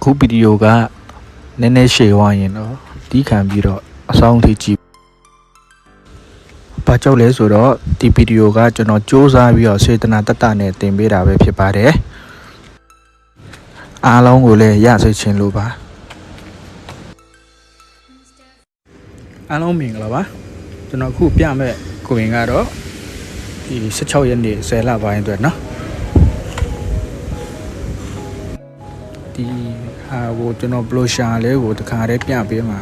အခုဗီဒီယိုကနည်းနည်းရှည်သွားရင်တော့တီးခံပြီးတော့အဆောင်ထိကြည့်ဘာကြောင့်လဲဆိုတော့ဒီဗီဒီယိုကကျွန်တော်စူးစမ်းပြီးတော့စေတနာတတနဲ့တင်ပေးတာပဲဖြစ်ပါတယ်အားလုံးကိုလည်းရစေချင်လို့ပါအားလုံးမင်္ဂလာပါကျွန်တော်အခုပြမဲ့ကိုရင်ကတော့ဒီ16ရက်နေ့10လပိုင်းအတွက်เนาะ ဒီဟာကိုကျွန်တော်ဘလိုရှာလဲကိုတခါတည်းပြပေးမှာ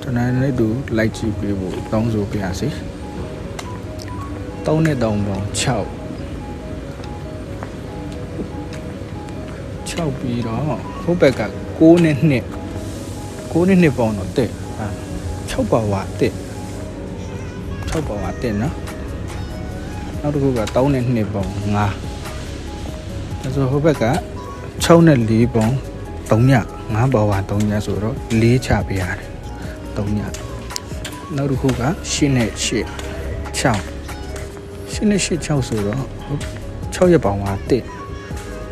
ကျွန်တော်လည်းတူလိုက်ကြည့်ပေးဖို့တောင်းဆိုပြရစီ3နဲ့3ပေါင်း6 6ပြီးတော့ဟိုဘက်က6နဲ့2 6နဲ့2ပေါင်းတော့တဲ့ဟာ6ပါဝါတဲ့6ပါဝါတဲ့နော်နောက်တစ်ခုက3နဲ့2ပေါင်း5ဒါဆိုဟိုဘက်က 6နဲ့4ပေါင်း3ည5ပါဝါ3ညဆိုတော့4ချပေးရတယ်3ညနောက်တစ်ခုက8နဲ့8 6 8နဲ့8 6ဆိုတော့6ရက်ပေါင်းက1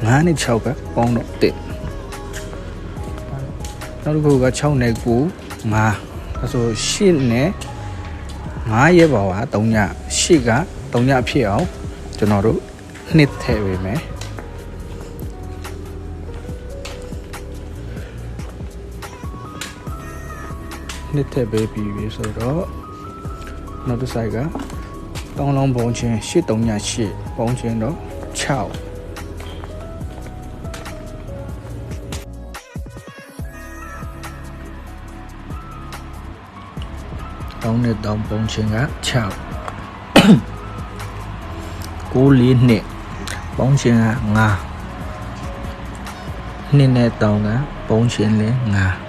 9နဲ့6ကပေါင်းတော့1နောက်တစ်ခုက6နဲ့9 5အဲဆို8နဲ့9ရက်ပေါင်းက3ည8က3ညဖြစ်အောင်ကျွန်တော်တို့နှစ်ထည့်ပေးမယ် နှစ်ထည့်ပေးပြီးပြီဆိုတော့နောက်တစ်ဆိုင်ကတောင်းလုံးပုံချင်း8 3ည8ပုံချင်းတော့6တောင်းနဲ့တောင်းပုံချင်းက6 9လေးနှစ်ပုံချင်းက9နှစ်နဲ့တောင်းကပုံချင်းလဲ9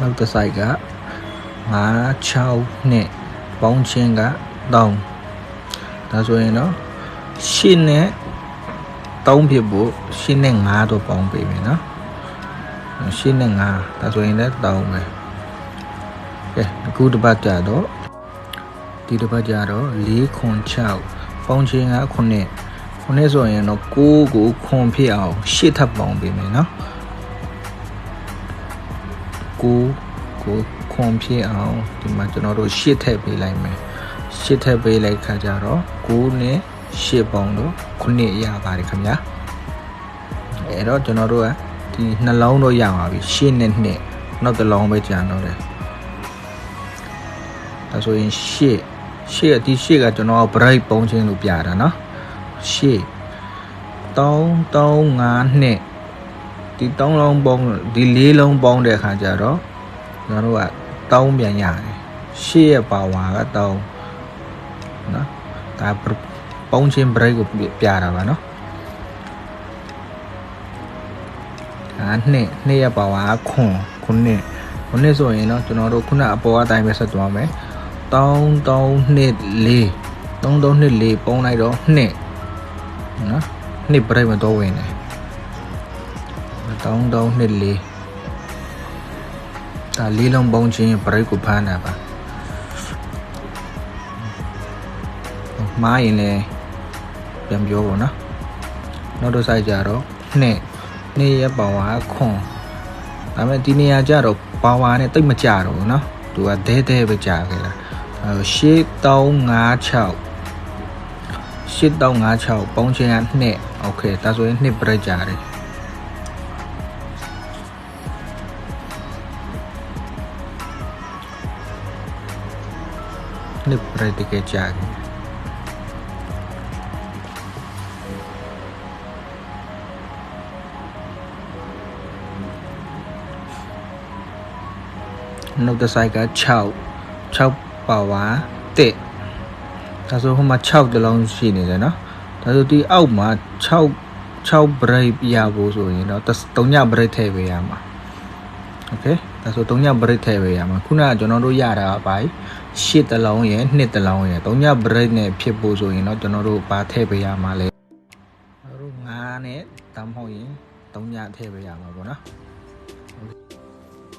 နောက်တစ်ဆိုင်က9 6နှစ်ပေါင်းချင်းကတောင်းဒါဆိုရင်တော့8နဲ့3ဖြစ်ဖို့8နဲ့5တော့ပေါင်းပေးမယ်နော်8နဲ့5ဒါဆိုရင်လည်းတောင်းပဲကဲအခုတစ်ပတ်ကြတော့ဒီတစ်ပတ်ကြတော့4ခွန်6ပေါင်းချင်းက9 9ဆိုရင်တော့9ကိုခွန်ဖြစ်အောင်8ထပ်ပေါင်းပေးမယ်နော် 9ကိုခွန်ဖြစ်အောင်ဒီမှာကျွန်တော်တို့8ထည့်ပေးလိုက်မယ်8ထည့်ပေးလိုက်ခါကြတော့9နဲ့8ပေါင်းတော့9ရပါတယ်ခင်ဗျာအဲ့တော့ကျွန်တော်တို့ကဒီနှလုံးတော့ရပါပြီ8နဲ့2နောက်တစ်လုံးပဲကြံတော့တယ်ဒါဆိုရင်8 8ကဒီ8ကကျွန်တော် break ပုံချင်းလို့ပြတာเนาะ8 3 3 5နှစ် ဒီ3လုံးပေါင်းဒီ4လုံးပေါင်းတဲ့အခါကျတော့ကျွန်တော်တို့ကတောင်းပြန်ရတယ်ရှေ့ရဲ့ပါဝါကတောင်းနော်ဒါပုံးချင်း break ကိုပြတာပါနော်ဒါနှစ်နှစ်ရဲ့ပါဝါကခွန်ခုနှစ်ခုနှစ်ဆိုရင်တော့ကျွန်တော်တို့ခုနအပေါ်အတိုင်းပဲဆက်သွားမယ်တောင်းတောင်းနှစ်လေးတောင်းတောင်းနှစ်လေးပုံးလိုက်တော့နှစ်နော်နှစ် break မတော့ဝင်တယ် တောင်းတောင်းနှစ်လေးဒါလေးလုံးပုံချင်း break ကိုဖမ်းတာပါမားရင်လည်းပြန်ပြောပါနော်နောက်တစ်ဆိုင်ကြတော့နှစ်နှစ်ရပါဝါခွန်ဒါပေမဲ့ဒီနေရာကြတော့ပါဝါနဲ့တိတ်မကြတော့ဘူးနော်သူကဒဲဒဲပဲကြာခဲ့တာအဲ8356 8356ပုံချင်းကနှစ်โอเคဒါဆိုရင်နှစ် break ကြာတယ် နှစ် break တကယ်ကြာတယ်နောက်တစ်ဆိုင်က6 6ပါဝါ1ဒါဆိုဟိုမှာ6တလုံးရှိနေတယ်နော်ဒါဆိုဒီအောက်မှာ6 6 break ပြဖို့ဆိုရင်တော့3ည break ထည့်ပေးရမှာโอเคဒါဆို3ည break ထည့်ပေးရမှာခုနကကျွန်တော်တို့ရတာက ပါ8တလုံးရယ်2တလုံးရယ်3ည break နဲ့ဖြစ်ဖို့ဆိုရင်တော့ကျွန်တော်တို့ပါထည့်ပေးရမှာလေကျွန်တော်တို့9နဲ့တမ်းမဟုတ်ရင်3ညထည့်ပေးရမှာပေါ့နော်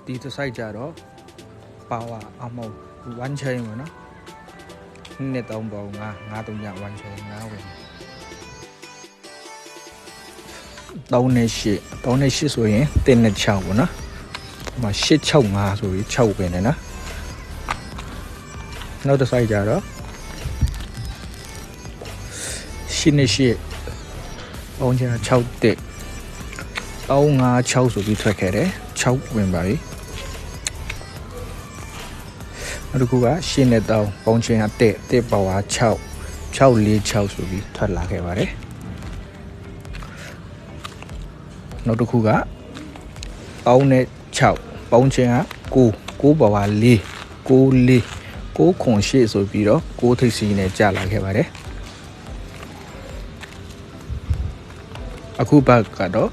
ဒီတစ် site ကြတော့ power အမော1 chain ပေါ့နော်နှစ်3ပုံ5 5 3ည1 chain 5ဝင်3နဲ့8 3နဲ့8ဆိုရင်1နဲ့6ပေါ့နော်ဒီမှာ8 6 5ဆိုပြီး6ပဲနဲ့နော် နောက်တစ် site ကြတော့8နဲ့8ပေါင်းချင်6တက်3 5 6ဆိုပြီးထွက်ခဲ့တယ်6ဝင်ပါပြီနောက်တစ်ခုကရှင်းနဲ့တောင်းပေါင်းချင်းကတက်တက်ပါဝါ6 646ဆိုပြီးထွက်လာခဲ့ပါတယ်နောက်တစ်ခုကပေါင်းနဲ့6ပေါင်းချင်းက9 9ပါဝါ4 9 4 9ခွန်8ဆိုပြီးတော့6ထိပ်စီနဲ့ကြာလာခဲ့ပါတယ်အခုဘက်ကတော့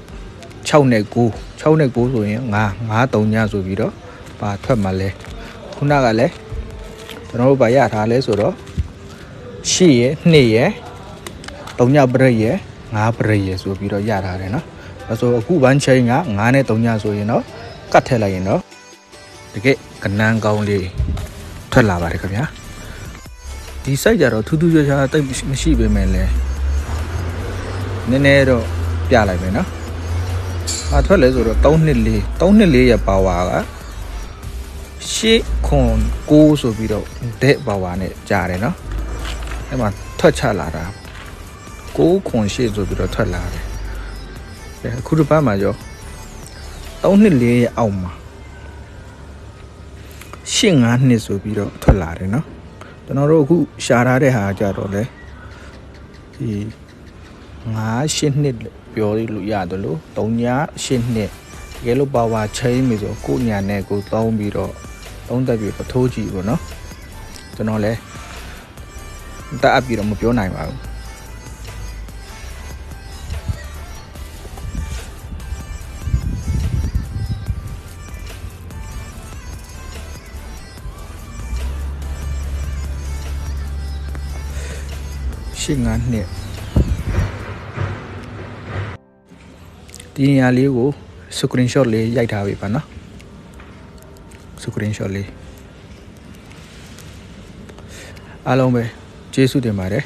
6နဲ့9 6နဲ့9ဆိုရင်9 9 3ညဆိုပြီးတော့ပါထွက်มาလဲခုနကလည်းကျွန်တော်တို့ဗာရထားလဲဆိုတော့ရှိရနှစ်ရ3ညပရိတ်ရ5ပရိတ်ရဆိုပြီးတော့ရထားတယ်နော်အဲဆိုအခုဘန်းချိန်က9နဲ့3ညဆိုရင်တော့ကတ်ထည့်လိုက်ရင်တော့တကယ်ကနန်းကောင်းလေး ထွက်လာပါတယ်ခင်ဗျာဒီ site ကြတော့ထူးထူးခြားခြားတိတ်မရှိပေမဲ့လည်းနည်းနည်းတော့ပြလိုက်မယ်နော်။အာထွက်လဲဆိုတော့3နှစ်4 3နှစ်4ရဲ့ပါဝါကရှေ့ခွန်6ဆိုပြီးတော့ဒက်ပါဝါနဲ့ကြားတယ်နော်။အဲ့မှာထွက်ချလာတာ6ခွန်ရှေ့ဆိုပြီးတော့ထွက်လာတယ်။အဲအခုတစ်ပတ်မှာရော3နှစ်4ရဲ့အောက်မှာ ရှေ့9နှစ်ဆိုပြီးတော့ထွက်လာတယ်နော်။ကျွန်တော်တို့အခုရှာထားတဲ့ဟာကြတော့လေဒီ9 8နှစ်ပြောလို့ရတယ်လို့3ည8နှစ်တကယ်လို့ပါဝါချိန်ပြီဆိုကိုညာနဲ့ကိုသုံးပြီးတော့သုံးသက်ပြီးပထိုးကြည့်ပေါ့နော်ကျွန်တော်လည်းတက်အပ်ပြီးတော့မပြောနိုင်ပါဘူး ရှင်းငါနှစ်ဒီနေရာလေးကို screenshot လေးရိုက်ထားပေးပါနော် screenshot လေးအားလုံးပဲကျေးဇူးတင်ပါတယ်